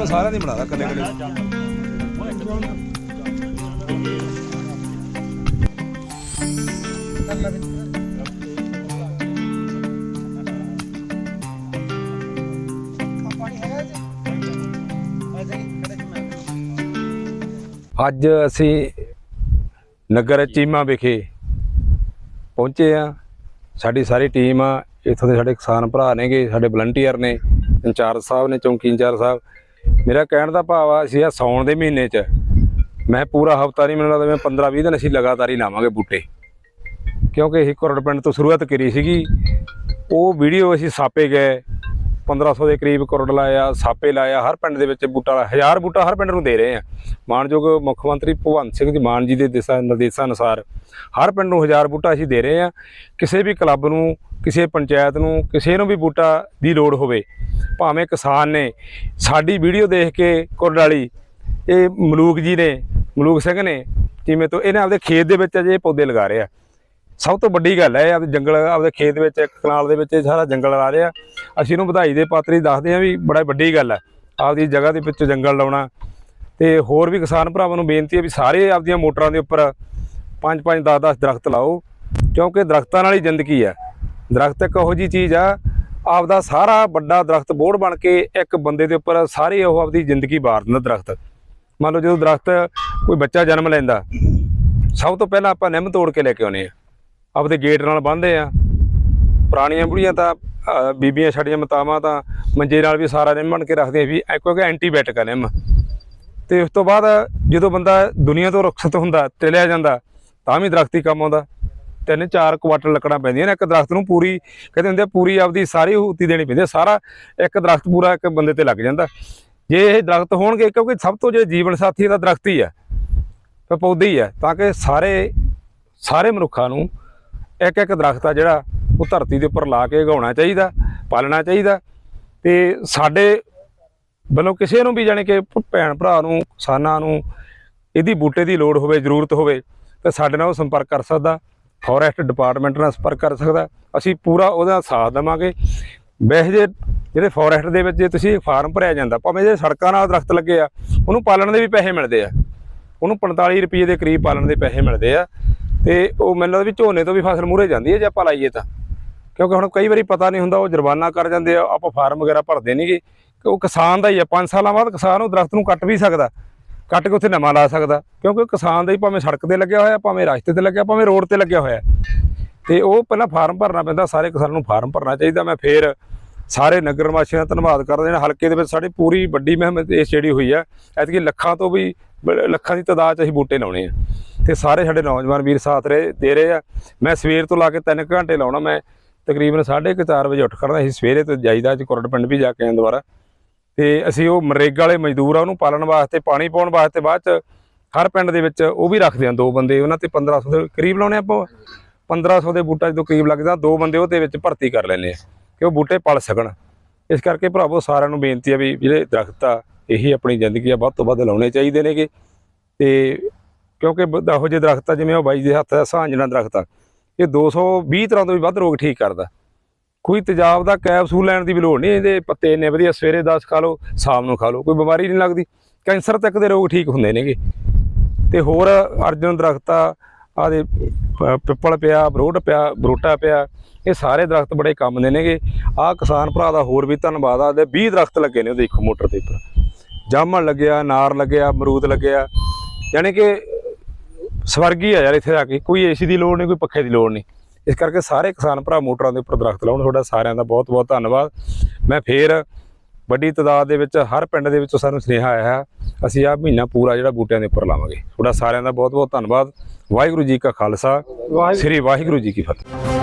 ਤਾਂ ਸਾਰਿਆਂ ਦੀ ਬਣਾ ਲਾ ਕੱਲੇ ਕੱਲੇ ਅੱਜ ਅਸੀਂ ਨਗਰ ਚੀਮਾ ਵਿਖੇ ਪਹੁੰਚੇ ਆ ਸਾਡੀ ਸਾਰੀ ਟੀਮ ਆ। ਇੱਥੋਂ ਦੇ ਸਾਡੇ ਕਿਸਾਨ ਭਰਾ ਨੇਗੇ, ਸਾਡੇ ਵਲੰਟੀਅਰ ਨੇ, ਇੰਚਾਰਜ ਸਾਹਿਬ ਨੇ, ਚੌਂਕੀ ਇੰਚਾਰਜ ਸਾਹਿਬ। ਮੇਰਾ ਕਹਿਣ ਦਾ ਭਾਵ ਆ, ਅਸੀਂ ਆ ਸੌਣ ਦੇ ਮਹੀਨੇ 'ਚ, ਮੈਂ ਪੂਰਾ ਹਫਤਾ ਨਹੀਂ ਮੈਨੂੰ ਲੱਗਦਾ ਮੈਂ 15 20 ਦਿਨ ਅਸੀਂ ਲਗਾਤਾਰ ਹੀ ਲਾਵਾਂਗੇ ਬੂਟੇ। ਕਿਉਂਕਿ ਅਸੀਂ ਕੁਰੜ ਪਿੰਡ ਤੋਂ ਸ਼ੁਰੂਆਤ ਕਰੀ ਸੀਗੀ। ਉਹ ਵੀਡੀਓ ਅਸੀਂ ਸਾਪੇ ਗਏ 1500 ਦੇ ਕਰੀਬ ਕਰੋੜ ਲਾਇਆ ਸਾਪੇ ਲਾਇਆ, ਹਰ ਪਿੰਡ ਦੇ ਵਿੱਚ ਬੂਟਾ ਲਾਇਆ। ਹਜ਼ਾਰ ਬੂਟਾ ਹਰ ਪਿੰਡ ਨੂੰ ਦੇ ਰਹੇ ਆ। ਮਾਨਯੋਗ ਮੁੱਖ ਮੰਤਰੀ ਭਗਵੰਤ ਸਿੰਘ ਜੀ ਮਾਨ ਜੀ ਦੇ ਦਿਸ਼ਾ ਨਿਰਦੇਸ਼ਾਂ ਅਨੁਸਾਰ ਹਰ ਪਿੰਡ ਨੂੰ ਹਜ਼ਾਰ ਬੂਟਾ ਅਸੀਂ ਦੇ ਰਹੇ ਆ। ਕਿਸੇ ਵੀ ਕਲੱਬ ਨੂੰ, ਕਿਸੇ ਪੰਚਾਇਤ ਨੂੰ, ਕਿਸੇ ਨੂੰ ਵੀ ਬੂਟਾ ਦੀ ਲੋੜ ਹੋਵੇ ਭਾਵੇਂ ਕਿਸਾਨ ਨੇ ਸਾਡੀ ਵੀਡੀਓ ਦੇਖ ਕੇ ਕੁਰਡਾਲੀ ਇਹ ਮਲੂਕ ਜੀ ਨੇ, ਮਲੂਕ ਸਿੰਘ ਨੇ, ਜਿਵੇਂ ਤੋਂ ਇਹਨੇ ਆਪਦੇ ਖੇਤ ਦੇ ਵਿੱਚ ਅਜੇ ਪੌਦੇ ਲਗਾ ਰਹੇ ਆ। ਸਭ ਤੋਂ ਵੱਡੀ ਗੱਲ ਹੈ ਇਹ ਆਪਦੇ ਜੰਗਲ, ਆਪਦੇ ਖੇਤ ਵਿੱਚ, ਇੱਕ ਕਨਾਲ ਦੇ ਵਿੱਚ ਇਹ ਸਾਰਾ ਜੰਗਲ ਲਾ ਰਹੇ ਆ। ਅਸੀਂ ਇਹਨੂੰ ਵਧਾਈ ਦੇ ਪਾਤਰੀ ਦੱਸਦੇ ਆ ਵੀ ਬੜਾ ਵੱਡੀ ਗੱਲ ਹੈ, ਆਪਦੀ ਜਗ੍ਹਾ ਦੇ ਵਿੱਚ ਜੰਗਲ ਲਾਉਣਾ। ਤੇ ਹੋਰ ਵੀ ਕਿਸਾਨ ਭਰਾਵਾਂ ਨੂੰ ਬੇਨਤੀ ਹੈ ਵੀ ਸਾਰੇ ਆਪਦੀਆਂ ਮੋਟਰਾਂ ਦੇ ਉੱਪਰ 5-5 10-10 ਦਰਖਤ ਲਾਓ, ਕਿਉਂਕਿ ਦਰਖਤਾਂ ਨਾਲ ਹੀ ਜ਼ਿੰਦਗੀ ਆ ਦਰਖਤ ਇੱਕ ਇਹੋ ਜੀ ਚੀਜ਼ ਆ ਆਪਦਾ ਸਾਰਾ ਵੱਡਾ ਦਰਖਤ ਬੋੜ ਬਣ ਕੇ ਇੱਕ ਬੰਦੇ ਦੇ ਉੱਪਰ ਸਾਰੇ ਉਹ ਆਪਦੀ ਜ਼ਿੰਦਗੀ ਵਾਰ ਦਿੰਦਾ ਦਰਖਤ। ਮੰਨ ਲਓ ਜਦੋਂ ਦਰਖਤ ਕੋਈ ਬੱਚਾ ਜਨਮ ਲੈਂਦਾ, ਸਭ ਤੋਂ ਪਹਿਲਾਂ ਆਪਾਂ ਨਿੰਮ ਤੋੜ ਕੇ ਲੈ ਕੇ ਆਉਨੇ ਆ ਆਪਦੇ ਗੇਟ ਨਾਲ ਬੰਨ੍ਹਦੇ ਆ ਪੁਰਾਣੀਆਂ ਬੁੜੀਆਂ ਤਾਂ ਬੀਬੀਆਂ ਸਾਡੀਆਂ ਮਾਤਾਵਾਂ ਤਾਂ ਮੰਜੇ ਨਾਲ ਵੀ ਸਾਰਾ ਨਿੰਮ ਬਣ ਕੇ ਰੱਖਦੀਆਂ ਵੀ ਕਿਉਂਕਿ ਐਂਟੀਬਾਇਓਟਿਕ ਆ ਨਿੰਮ। ਤੇ ਉਸ ਤੋਂ ਬਾਅਦ ਜਦੋਂ ਬੰਦਾ ਦੁਨੀਆ ਤੋਂ ਰੁਖਸਤ ਹੁੰਦਾ ਚਲਿਆ ਜਾਂਦਾ, ਤਾਂ ਵੀ ਦਰਖਤੀ ਕੰਮ ਆਉਂਦਾ। ਤਿੰਨ ਚਾਰ ਕੁਆਟਰ ਲੱਕੜਾਂ ਪੈਂਦੀਆਂ ਨੇ, ਇੱਕ ਦਰਖਤ ਨੂੰ ਪੂਰੀ, ਕਹਿੰਦੇ ਹੁੰਦੇ ਆ, ਪੂਰੀ ਆਪਦੀ ਸਾਰੀ ਹੂਤੀ ਦੇਣੀ ਪੈਂਦੀ ਹੈ ਸਾਰਾ ਇੱਕ ਦਰਖਤ ਪੂਰਾ ਇੱਕ ਬੰਦੇ ਤੇ ਲੱਗ ਜਾਂਦਾ। ਜੇ ਇਹ ਦਰਖਤ ਹੋਣਗੇ, ਕਿਉਂਕਿ ਸਭ ਤੋਂ ਜੇ ਜੀਵਨ ਸਾਥੀ ਦਾ ਦਰਖਤ ਹੀ ਹੈ ਤਾਂ ਪੌਦੇ ਹੀ ਹੈ ਤਾਂ ਕਿ ਸਾਰੇ ਸਾਰੇ ਮਨੁੱਖਾਂ ਨੂੰ ਇੱਕ ਇੱਕ ਦਰਖਤ ਆ ਜਿਹੜਾ ਉਹ ਧਰਤੀ ਦੇ ਉੱਪਰ ਲਾ ਕੇ ਉਗਾਉਣਾ ਚਾਹੀਦਾ, ਪਾਲਣਾ ਚਾਹੀਦਾ। ਤੇ ਸਾਡੇ ਵੱਲੋਂ ਕਿਸੇ ਨੂੰ ਵੀ ਜਾਣੀ ਕਿ ਭੈਣ ਭਰਾ ਨੂੰ, ਕਿਸਾਨਾਂ ਨੂੰ, ਇਹਦੀ ਬੂਟੇ ਦੀ ਲੋੜ ਹੋਵੇ, ਜ਼ਰੂਰਤ ਹੋਵੇ, ਤਾਂ ਸਾਡੇ ਨਾਲ ਉਹ ਸੰਪਰਕ ਕਰ ਸਕਦਾ। ਫੋਰੈਸਟ ਡਿਪਾਰਟਮੈਂਟ ਨਾਲ ਸੰਪਰਕ ਕਰ ਸਕਦਾ। ਅਸੀਂ ਪੂਰਾ ਉਹਦਾ ਸਾਥ ਦੇਵਾਂਗੇ। ਵੈਸੇ ਜੇ ਜਿਹੜੇ ਫੋਰੈਸਟ ਦੇ ਵਿੱਚ ਜੇ ਤੁਸੀਂ ਫਾਰਮ ਭਰਿਆ ਜਾਂਦਾ, ਭਾਵੇਂ ਜੇ ਸੜਕਾਂ ਨਾਲ ਦਰਖਤ ਲੱਗੇ ਆ, ਉਹਨੂੰ ਪਾਲਣ ਦੇ ਵੀ ਪੈਸੇ ਮਿਲਦੇ ਆ। ਉਹਨੂੰ 45 ਰੁਪਏ ਦੇ ਕਰੀਬ ਪਾਲਣ ਦੇ ਪੈਸੇ ਮਿਲਦੇ ਆ। ਤੇ ਉਹ ਮੈਨੂੰ ਲੱਗਦਾ ਵੀ ਝੋਨੇ ਤੋਂ ਵੀ ਫਸਲ ਮੂਰੇ ਜਾਂਦੀ ਹੈ ਜੇ ਆਪਾਂ ਲਾਈਏ ਤਾਂ। ਕਿਉਂਕਿ ਹੁਣ ਕਈ ਵਾਰੀ ਪਤਾ ਨਹੀਂ ਹੁੰਦਾ, ਉਹ ਜੁਰਮਾਨਾ ਕਰ ਜਾਂਦੇ ਆ, ਆਪਾਂ ਫਾਰਮ ਵਗੈਰਾ ਭਰਦੇ ਨਹੀਂਗੇ ਕਿ ਉਹ ਕਿਸਾਨ ਦਾ ਹੀ ਆ 5 ਸਾਲਾਂ ਬਾਅਦ ਕਿਸਾਨ ਉਹ ਦਰਖਤ ਨੂੰ ਕੱਟ ਵੀ ਸਕਦਾ। ਕੱਟ ਕੇ ਉੱਥੇ ਨਵਾਂ ਲਾ ਸਕਦਾ। ਕਿਉਂਕਿ ਕਿਸਾਨ ਦਾ ਹੀ ਭਾਵੇਂ ਸੜਕ ਤੇ ਲੱਗਿਆ ਹੋਇਆ, ਭਾਵੇਂ ਰਸਤੇ ਤੇ ਲੱਗਿਆ, ਭਾਵੇਂ ਰੋਡ ਤੇ ਲੱਗਿਆ ਹੋਇਆ। ਤੇ ਉਹ ਪਹਿਲਾਂ ਫਾਰਮ ਭਰਨਾ ਪੈਂਦਾ, ਸਾਰੇ ਕਿਸਾਨਾਂ ਨੂੰ ਫਾਰਮ ਭਰਨਾ ਚਾਹੀਦਾ। ਮੈਂ ਫੇਰ ਸਾਰੇ ਨਗਰ ਵਾਸੀਆਂ ਦਾ ਧੰਨਵਾਦ ਕਰਦਾ ਹਾਂ। ਹਲਕੇ ਦੇ ਵਿੱਚ ਸਾਡੀ ਪੂਰੀ ਵੱਡੀ ਮਹਿਮਤ ਇਸ ਜਿਹੜੀ ਹੋਈ ਆ, ਐਤਕੀ ਲੱਖਾਂ ਤੋਂ ਵੀ ਲੱਖਾਂ ਦੀ ਤਾਦਾਦ 'ਚ ਅਸੀਂ ਬੂਟੇ ਲਾਉਣੇ ਆ। ਤੇ ਸਾਰੇ ਸਾਡੇ ਨੌਜਵਾਨ ਵੀਰ ਸਾਥ ਰਹੇ ਦੇ ਰਹੇ ਆ। ਮੈਂ ਸਵੇਰ ਤੋਂ ਲਾ ਕੇ 3 ਘੰਟੇ ਲਾਉਣਾ, ਮੈਂ ਤਕਰੀਬਨ 4:30 ਵਜੇ ਉੱਠ ਕਰਦਾ ਅਸੀਂ ਸਵੇਰੇ ਤੋਂ ਜਾਈਦਾ ਅੱਜ ਕੁਰੜ ਪਿੰਡ ਵੀ ਜਾ ਕੇ ਆਂ ਦੁਬਾਰਾ ਤੇ ਅਸੀਂ ਉਹ ਮਰੇਗਾ ਵਾਲੇ ਮਜ਼ਦੂਰ ਆ, ਉਹਨੂੰ ਪਾਲਣ ਵਾਸਤੇ, ਪਾਣੀ ਪਾਉਣ ਵਾਸਤੇ ਬਾਅਦ ਚ ਹਰ ਪਿੰਡ ਦੇ ਵਿੱਚ ਉਹ ਵੀ ਰੱਖਦੇ ਆ ਦੋ ਬੰਦੇ, ਉਹਨਾਂ ਤੇ 1500 ਦੇ ਕਰੀਬ ਲਾਉਣੇ ਆਪਾਂ 1500 ਦੇ ਬੂਟਾ ਜਦੋਂ ਕਰੀਬ ਲੱਗਦਾ, ਦੋ ਬੰਦੇ ਉਹਦੇ ਵਿੱਚ ਭਰਤੀ ਕਰ ਲੈਂਦੇ ਆ ਕਿ ਉਹ ਬੂਟੇ ਪਲ ਸਕਣ। ਇਸ ਕਰਕੇ ਭਰਾਵੋ ਸਾਰਿਆਂ ਨੂੰ ਬੇਨਤੀ ਆ ਵੀ ਜਿਹੜੇ ਦਰਖਤ ਆ, ਇਹੀ ਆਪਣੀ ਜ਼ਿੰਦਗੀ ਆ, ਵੱਧ ਤੋਂ ਵੱਧ ਲਾਉਣੇ ਚਾਹੀਦੇ ਨੇਗੇ। ਤੇ ਕਿਉਂਕਿ ਇਹੋ ਜਿਹੇ ਦਰਖਤ ਆ ਜਿਵੇਂ ਉਹ ਬਾਈ ਦੇ ਹੱਥ ਦਾ ਸਾਂਝਣਾ ਦਰਖਤ ਆ, ਇਹ 220 ਤਰ੍ਹਾਂ ਤੋਂ ਵੀ ਵੱਧ ਰੋਗ ਠੀਕ ਕਰਦਾ। ਕੋਈ ਤੇਜ਼ਾਬ ਦਾ ਕੈਪਸੂਲ ਲੈਣ ਦੀ ਵੀ ਲੋੜ ਨਹੀਂ, ਇਹਦੇ ਪੱਤੇ ਇੰਨੇ ਵਧੀਆ ਸਵੇਰੇ 10 ਖਾ ਲਓ, ਸ਼ਾਮ ਨੂੰ ਖਾ ਲਓ, ਕੋਈ ਬਿਮਾਰੀ ਨਹੀਂ ਲੱਗਦੀ। ਕੈਂਸਰ ਤੱਕ ਦੇ ਰੋਗ ਠੀਕ ਹੁੰਦੇ ਨੇਗੇ। ਤੇ ਹੋਰ ਅਰਜਨ ਦਰਖਤ ਆ ਆਦੇ ਪਿੱਪਲ ਪਿਆ ਬਰੋਟ ਪਿਆ ਬਰੋਟਾ ਪਿਆ, ਇਹ ਸਾਰੇ ਦਰਖਤ ਬੜੇ ਕੰਮ ਦੇ ਨੇਗੇ। ਆਹ ਕਿਸਾਨ ਭਰਾ ਦਾ ਹੋਰ ਵੀ ਧੰਨਵਾਦ ਆ, ਦੇ 20 ਦਰਖਤ ਲੱਗੇ ਨੇ ਉਹ ਦੇਖੋ ਮੋਟਰ ਦੇ ਉੱਪਰ। ਜਾਮਣ ਲੱਗਿਆ ਨਾਰ ਲੱਗਿਆ, ਅਮਰੂਦ ਲੱਗਿਆ। ਯਾਨੀ ਕਿ ਸਵਰਗੀ ਆ ਯਾਰ ਇੱਥੇ ਆ ਕੇ, ਕੋਈ ਏਸੀ ਦੀ ਲੋੜ ਨਹੀਂ, ਕੋਈ ਪੱਖੇ ਦੀ ਲੋੜ ਨਹੀਂ। ਇਸ ਕਰਕੇ ਸਾਰੇ ਕਿਸਾਨ ਭਰਾ ਮੋਟਰਾਂ ਦੇ ਉੱਪਰ ਦਰਖਤ ਲਾਉਣ। ਤੁਹਾਡਾ ਸਾਰਿਆਂ ਦਾ ਬਹੁਤ ਬਹੁਤ ਧੰਨਵਾਦ। ਮੈਂ ਫੇਰ ਵੱਡੀ ਤਾਦਾਦ ਦੇ ਵਿੱਚ ਹਰ ਪਿੰਡ ਦੇ ਵਿੱਚੋਂ ਸਾਨੂੰ ਸੁਨੇਹਾ ਆਇਆ ਹੈ ਅਸੀਂ ਆਹ ਮਹੀਨਾ ਪੂਰਾ ਜਿਹੜਾ ਬੂਟਿਆਂ ਦੇ ਉੱਪਰ ਲਾਵਾਂਗੇ। ਤੁਹਾਡਾ ਸਾਰਿਆਂ ਦਾ ਬਹੁਤ ਬਹੁਤ ਧੰਨਵਾਦ। ਵਾਹਿਗੁਰੂ ਜੀ ਕਾ ਖਾਲਸਾ ਸ੍ਰੀ ਵਾਹਿਗੁਰੂ ਜੀ ਕੀ ਫਤਿਹ।